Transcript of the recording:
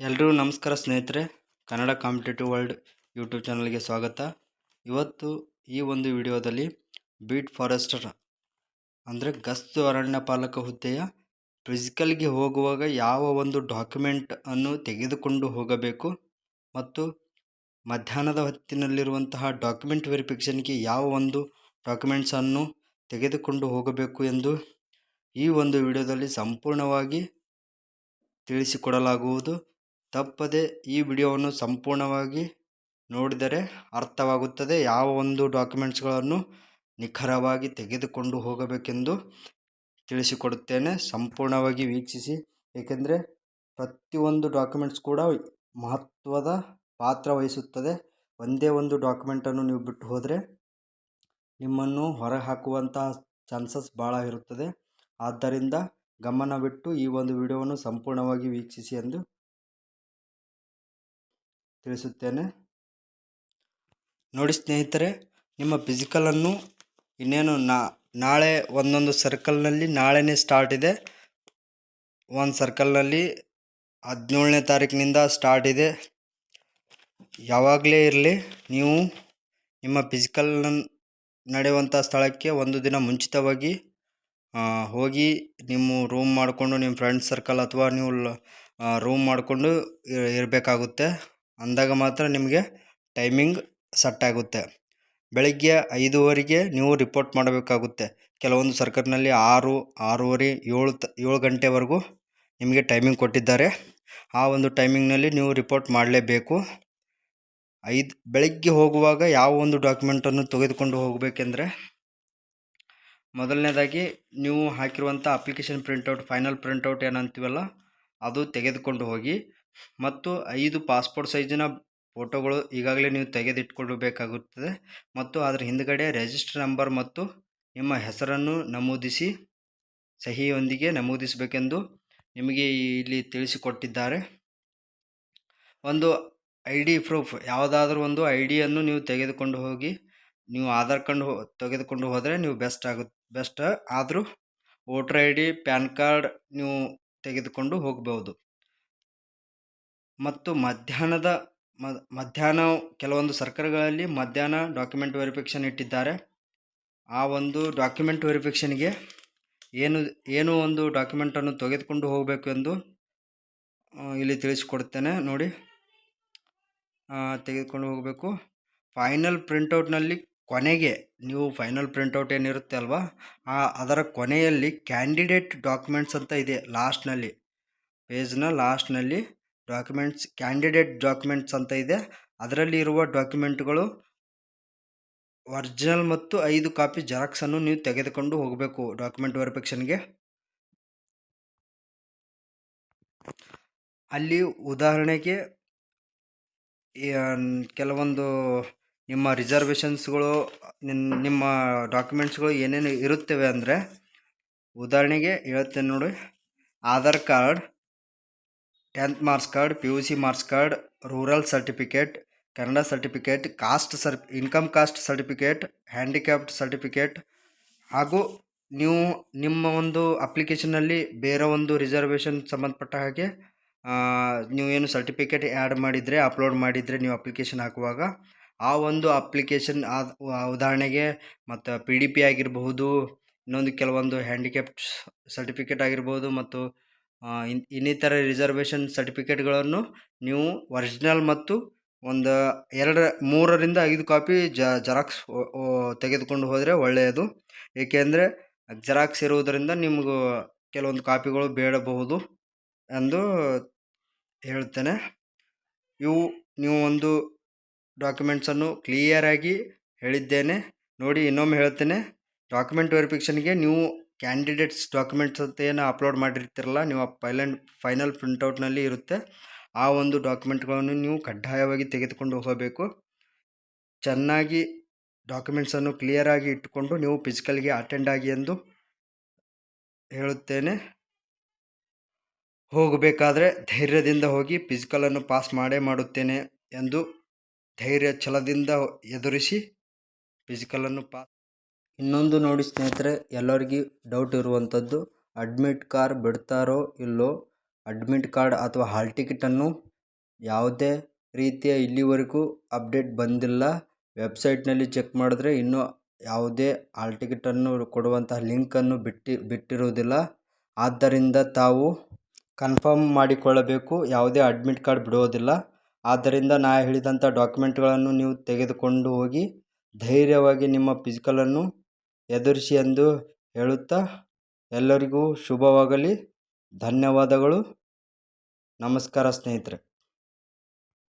ಎಲ್ರಿಗೂ ನಮಸ್ಕಾರ ಸ್ನೇಹಿತರೆ. ಕನ್ನಡ ಕಾಂಪಿಟೇಟಿವ್ ವರ್ಲ್ಡ್ ಯೂಟ್ಯೂಬ್ ಚಾನಲ್ಗೆ ಸ್ವಾಗತ. ಇವತ್ತು ಈ ಒಂದು ವಿಡಿಯೋದಲ್ಲಿ ಬೀಟ್ ಫಾರೆಸ್ಟರ್ ಅಂದರೆ ಗಸ್ತು ಅರಣ್ಯ ಪಾಲಕ ಹುದ್ದೆಯ ಫಿಸಿಕಲ್ಗೆ ಹೋಗುವಾಗ ಯಾವ ಒಂದು ಡಾಕ್ಯುಮೆಂಟ್ ಅನ್ನು ತೆಗೆದುಕೊಂಡು ಹೋಗಬೇಕು ಮತ್ತು ಮಧ್ಯಾಹ್ನದ ಹೊತ್ತಿನಲ್ಲಿರುವಂತಹ ಡಾಕ್ಯುಮೆಂಟ್ ವೆರಿಫಿಕೇಷನ್ಗೆ ಯಾವ ಒಂದು ಡಾಕ್ಯುಮೆಂಟ್ಸನ್ನು ತೆಗೆದುಕೊಂಡು ಹೋಗಬೇಕು ಎಂದು ಈ ಒಂದು ವಿಡಿಯೋದಲ್ಲಿ ಸಂಪೂರ್ಣವಾಗಿ ತಿಳಿಸಿಕೊಡಲಾಗುವುದು. ತಪ್ಪದೆ ಈ ವಿಡಿಯೋವನ್ನು ಸಂಪೂರ್ಣವಾಗಿ ನೋಡಿದರೆ ಅರ್ಥವಾಗುತ್ತದೆ. ಯಾವ ಒಂದು ಡಾಕ್ಯುಮೆಂಟ್ಸ್ಗಳನ್ನು ನಿಖರವಾಗಿ ತೆಗೆದುಕೊಂಡು ಹೋಗಬೇಕೆಂದು ತಿಳಿಸಿಕೊಡುತ್ತೇನೆ. ಸಂಪೂರ್ಣವಾಗಿ ವೀಕ್ಷಿಸಿ. ಏಕೆಂದರೆ ಪ್ರತಿಯೊಂದು ಡಾಕ್ಯುಮೆಂಟ್ಸ್ ಕೂಡ ಮಹತ್ವದ ಪಾತ್ರ ವಹಿಸುತ್ತದೆ. ಒಂದೇ ಒಂದು ಡಾಕ್ಯುಮೆಂಟನ್ನು ನೀವು ಬಿಟ್ಟು ಹೋದರೆ ನಿಮ್ಮನ್ನು ಹೊರಹಾಕುವಂತಹ ಚಾನ್ಸಸ್ ಭಾಳ ಇರುತ್ತದೆ. ಆದ್ದರಿಂದ ಗಮನವಿಟ್ಟು ಈ ಒಂದು ವಿಡಿಯೋವನ್ನು ಸಂಪೂರ್ಣವಾಗಿ ವೀಕ್ಷಿಸಿ ಎಂದು ತಿಳಿಸುತ್ತೇನೆ. ನೋಡಿ ಸ್ನೇಹಿತರೆ, ನಿಮ್ಮ ಫಿಸಿಕಲನ್ನು ಇನ್ನೇನು ನಾಳೆ ಒಂದೊಂದು ಸರ್ಕಲ್ನಲ್ಲಿ ನಾಳೆನೇ ಸ್ಟಾರ್ಟ್ ಇದೆ. ಒಂದು ಸರ್ಕಲ್ನಲ್ಲಿ ಹದಿನೇಳನೇ ತಾರೀಕಿನಿಂದ ಸ್ಟಾರ್ಟ್ ಇದೆ. ಯಾವಾಗಲೇ ಇರಲಿ, ನೀವು ನಿಮ್ಮ ಫಿಸಿಕಲ್ ನಡೆಯುವಂಥ ಸ್ಥಳಕ್ಕೆ ಒಂದು ದಿನ ಮುಂಚಿತವಾಗಿ ಹೋಗಿ ನಿಮ್ಮ ರೂಮ್ ಮಾಡಿಕೊಂಡು, ನಿಮ್ಮ ಫ್ರೆಂಡ್ಸ್ ಸರ್ಕಲ್ ಅಥವಾ ನೀವು ರೂಮ್ ಮಾಡಿಕೊಂಡು ಇರಬೇಕಾಗುತ್ತೆ. ಅಂದಾಗ ಮಾತ್ರ ನಿಮಗೆ ಟೈಮಿಂಗ್ ಸೆಟ್ ಆಗುತ್ತೆ. ಬೆಳಗ್ಗೆ ಐದುವರೆಗೆ ನೀವು ರಿಪೋರ್ಟ್ ಮಾಡಬೇಕಾಗುತ್ತೆ. ಕೆಲವೊಂದು ಸರ್ಕಲ್ನಲ್ಲಿ ಆರು, ಆರೂವರೆ, ಏಳು ತ, ಏಳು ಗಂಟೆವರೆಗೂ ನಿಮಗೆ ಟೈಮಿಂಗ್ ಕೊಟ್ಟಿದ್ದಾರೆ. ಆ ಒಂದು ಟೈಮಿಂಗ್ನಲ್ಲಿ ನೀವು ರಿಪೋರ್ಟ್ ಮಾಡಲೇಬೇಕು. ಐದು, ಬೆಳಗ್ಗೆ ಹೋಗುವಾಗ ಯಾವ ಒಂದು ಡಾಕ್ಯುಮೆಂಟನ್ನು ತೆಗೆದುಕೊಂಡು ಹೋಗಬೇಕೆಂದರೆ ಮೊದಲನೇದಾಗಿ ನೀವು ಹಾಕಿರುವಂಥ ಅಪ್ಲಿಕೇಶನ್ ಪ್ರಿಂಟೌಟ್ ಫೈನಲ್ ಪ್ರಿಂಟೌಟ್ ಏನಂತೀವಲ್ಲ, ಅದು ತೆಗೆದುಕೊಂಡು ಹೋಗಿ ಮತ್ತು ಐದು ಪಾಸ್ಪೋರ್ಟ್ ಸೈಜಿನ ಫೋಟೋಗಳು ಈಗಾಗಲೇ ನೀವು ತೆಗೆದಿಟ್ಕೊಳ್ಬೇಕಾಗುತ್ತದೆ. ಮತ್ತು ಅದರ ಹಿಂದುಗಡೆ ರಿಜಿಸ್ಟರ್ ನಂಬರ್ ಮತ್ತು ನಿಮ್ಮ ಹೆಸರನ್ನು ನಮೂದಿಸಿ, ಸಹಿಯೊಂದಿಗೆ ನಮೂದಿಸಬೇಕೆಂದು ನಿಮಗೆ ಇಲ್ಲಿ ತಿಳಿಸಿಕೊಟ್ಟಿದ್ದಾರೆ. ಒಂದು ಐ ಡಿ ಪ್ರೂಫ್ ಯಾವುದಾದ್ರೂ ಒಂದು ಐ ಡಿಯನ್ನು ನೀವು ತೆಗೆದುಕೊಂಡು ಹೋಗಿ, ನೀವು ಆಧಾರ್ ಕಾರ್ಡ್ ಹೋ, ತೆಗೆದುಕೊಂಡು ಹೋದರೆ ನೀವು ಬೆಸ್ಟ್ ಆಗುತ್ತೆ ಬೆಸ್ಟ್ ಆದರೂ voter I D PAN card ನೀವು ತೆಗೆದುಕೊಂಡು ಹೋಗ್ಬೋದು. ಮತ್ತು ಮಧ್ಯಾಹ್ನದ ಮಧ್ಯಾಹ್ನ ಕೆಲವೊಂದು ಸರ್ಕಾರಗಳಲ್ಲಿ ಮಧ್ಯಾಹ್ನ ಡಾಕ್ಯುಮೆಂಟ್ ವೆರಿಫಿಕೇಷನ್ ಇಟ್ಟಿದ್ದಾರೆ. ಆ ಒಂದು ಡಾಕ್ಯುಮೆಂಟ್ ವೆರಿಫಿಕೇಷನ್ಗೆ ಏನು ಏನು ಒಂದು ಡಾಕ್ಯುಮೆಂಟನ್ನು ತೆಗೆದುಕೊಂಡು ಹೋಗಬೇಕು ಎಂದು ಇಲ್ಲಿ ತಿಳಿಸಿಕೊಡ್ತೇನೆ. ನೋಡಿ ತೆಗೆದುಕೊಂಡು ಹೋಗಬೇಕು. ಫೈನಲ್ ಪ್ರಿಂಟೌಟ್ನಲ್ಲಿ ಕೊನೆಗೆ, ನೀವು ಫೈನಲ್ ಪ್ರಿಂಟೌಟ್ ಏನಿರುತ್ತೆ ಅಲ್ವಾ? ಆ, ಅದರ ಕೊನೆಯಲ್ಲಿ ಕ್ಯಾಂಡಿಡೇಟ್ ಡಾಕ್ಯುಮೆಂಟ್ಸ್ ಅಂತ ಇದೆ ಲಾಸ್ಟ್ನಲ್ಲಿ. ಪೇಜ್ನ ಲಾಸ್ಟ್ನಲ್ಲಿ ಡಾಕ್ಯುಮೆಂಟ್ಸ್ ಕ್ಯಾಂಡಿಡೇಟ್ ಡಾಕ್ಯುಮೆಂಟ್ಸ್ ಅಂತ ಇದೆ. ಅದರಲ್ಲಿ ಇರುವ ಡಾಕ್ಯುಮೆಂಟ್ಗಳು ಒರಿಜಿನಲ್ ಮತ್ತು ಐದು ಕಾಪಿ ಜೆರಾಕ್ಸನ್ನು ನೀವು ತೆಗೆದುಕೊಂಡು ಹೋಗಬೇಕು ಡಾಕ್ಯುಮೆಂಟ್ ವೆರಿಫಿಕೇಷನ್ಗೆ ಅಲ್ಲಿ ಉದಾಹರಣೆಗೆ ಕೆಲವೊಂದು ನಿಮ್ಮ ರಿಸರ್ವೇಷನ್ಸ್ಗಳು ನಿಮ್ಮ ಡಾಕ್ಯುಮೆಂಟ್ಸ್ಗಳು ಏನೇನು ಇರುತ್ತವೆ ಅಂದರೆ, ಉದಾಹರಣೆಗೆ ಹೇಳ್ತೇನೆ ನೋಡಿ, Aadhaar card tenth marks card P U C marks card, rural certificate, Kannada certificate, caste sir, income caste certificate handicapped certificate ಹಾಗೂ ನೀವು ನಿಮ್ಮ ಒಂದು ಅಪ್ಲಿಕೇಶನಲ್ಲಿ ಬೇರೆ ಒಂದು ರಿಸರ್ವೇಷನ್ ಸಂಬಂಧಪಟ್ಟ ಹಾಗೆ ನೀವು ಏನು ಸರ್ಟಿಫಿಕೇಟ್ ಆ್ಯಡ್ ಮಾಡಿದರೆ, ಅಪ್ಲೋಡ್ ಮಾಡಿದರೆ ನೀವು ಅಪ್ಲಿಕೇಶನ್ ಹಾಕುವಾಗ, ಆ ಒಂದು ಅಪ್ಲಿಕೇಶನ್ ಉದಾಹರಣೆಗೆ ಮತ್ತು ಪಿ ಡಿ ಪಿ ಆಗಿರಬಹುದು, ಇನ್ನೊಂದು ಕೆಲವೊಂದು ಹ್ಯಾಂಡಿಕ್ಯಾಪ್ಟ್ ಸರ್ಟಿಫಿಕೇಟ್ ಆಗಿರ್ಬೋದು ಮತ್ತು ಇನ್, ಇನ್ನಿತರ ರಿಸರ್ವೇಷನ್ ಸರ್ಟಿಫಿಕೇಟ್ಗಳನ್ನು ನೀವು ಒರಿಜಿನಲ್ ಮತ್ತು ಒಂದು ಎರಡು, ಮೂರರಿಂದ ಐದು ಕಾಪಿ ಜೆರಾಕ್ಸ್ ತೆಗೆದುಕೊಂಡು ಹೋದರೆ ಒಳ್ಳೆಯದು. ಏಕೆಂದರೆ ಜೆರಾಕ್ಸ್ ಇರುವುದರಿಂದ ನಿಮಗೂ ಕೆಲವೊಂದು ಕಾಪಿಗಳು ಬೇಡಬಹುದು ಎಂದು ಹೇಳ್ತೇನೆ. ಇವು ನೀವು ಒಂದು ಡಾಕ್ಯುಮೆಂಟ್ಸನ್ನು ಕ್ಲಿಯರಾಗಿ ಹೇಳಿದ್ದೇನೆ. ನೋಡಿ ಇನ್ನೊಮ್ಮೆ ಹೇಳ್ತೇನೆ. ಡಾಕ್ಯುಮೆಂಟ್ ವೆರಿಫಿಕೇಷನ್ಗೆ ನೀವು ಕ್ಯಾಂಡಿಡೇಟ್ಸ್ ಡಾಕ್ಯುಮೆಂಟ್ಸ್ ಅಂತ ಏನು ಅಪ್ಲೋಡ್ ಮಾಡಿರ್ತೀರಲ್ಲ, ನೀವು ಆ ಫೈಲನ್ ಫೈನಲ್ ಪ್ರಿಂಟೌಟ್ನಲ್ಲಿ ಇರುತ್ತೆ. ಆ ಒಂದು ಡಾಕ್ಯುಮೆಂಟ್ಗಳನ್ನು ನೀವು ಕಡ್ಡಾಯವಾಗಿ ತೆಗೆದುಕೊಂಡು ಹೋಗಬೇಕು. ಚೆನ್ನಾಗಿ ಡಾಕ್ಯುಮೆಂಟ್ಸನ್ನು ಕ್ಲಿಯರಾಗಿ ಇಟ್ಟುಕೊಂಡು ನೀವು ಫಿಸಿಕಲ್ಗೆ ಅಟೆಂಡ್ ಆಗಿ ಎಂದು ಹೇಳುತ್ತೇನೆ. ಹೋಗಬೇಕಾದ್ರೆ ಧೈರ್ಯದಿಂದ ಹೋಗಿ ಫಿಸಿಕಲನ್ನು ಪಾಸ್ ಮಾಡೇ ಮಾಡುತ್ತೇನೆ ಎಂದು ಧೈರ್ಯ ಛಲದಿಂದ ಎದುರಿಸಿ ಫಿಸಿಕಲನ್ನು ಪಾಸ್ ಇನ್ನೊಂದು ನೋಡಿ ಸ್ನೇಹಿತರೆ, ಎಲ್ಲರಿಗೂ ಡೌಟ್ ಇರುವಂಥದ್ದು ಅಡ್ಮಿಟ್ ಕಾರ್ಡ್ ಬಿಡ್ತಾರೋ ಇಲ್ಲೋ ಅಡ್ಮಿಟ್ ಕಾರ್ಡ್ ಅಥವಾ ಹಾಲ್ ಟಿಕೆಟನ್ನು ಯಾವುದೇ ರೀತಿಯ ಇಲ್ಲಿವರೆಗೂ ಅಪ್ಡೇಟ್ ಬಂದಿಲ್ಲ. ವೆಬ್ಸೈಟ್ನಲ್ಲಿ ಚೆಕ್ ಮಾಡಿದ್ರೆ ಇನ್ನೂ ಯಾವುದೇ ಹಾಲ್ ಟಿಕೆಟನ್ನು ಕೊಡುವಂತಹ ಲಿಂಕನ್ನು ಬಿಟ್ಟು, ಬಿಟ್ಟಿರುವುದಿಲ್ಲ. ಆದ್ದರಿಂದ ತಾವು ಕನ್ಫರ್ಮ್ ಮಾಡಿಕೊಳ್ಳಬೇಕು, ಯಾವುದೇ ಅಡ್ಮಿಟ್ ಕಾರ್ಡ್ ಬಿಡುವುದಿಲ್ಲ ಆದ್ದರಿಂದ ನಾ ಹೇಳಿದಂಥ ಡಾಕ್ಯುಮೆಂಟ್ಗಳನ್ನು ನೀವು ತೆಗೆದುಕೊಂಡು ಹೋಗಿ, ಧೈರ್ಯವಾಗಿ ನಿಮ್ಮ ಫಿಸಿಕಲನ್ನು ಎದುರಿಸಿ ಎಂದು ಹೇಳುತ್ತಾ ಎಲ್ಲರಿಗೂ ಶುಭವಾಗಲಿ. ಧನ್ಯವಾದಗಳು. ನಮಸ್ಕಾರ ಸ್ನೇಹಿತರೆ.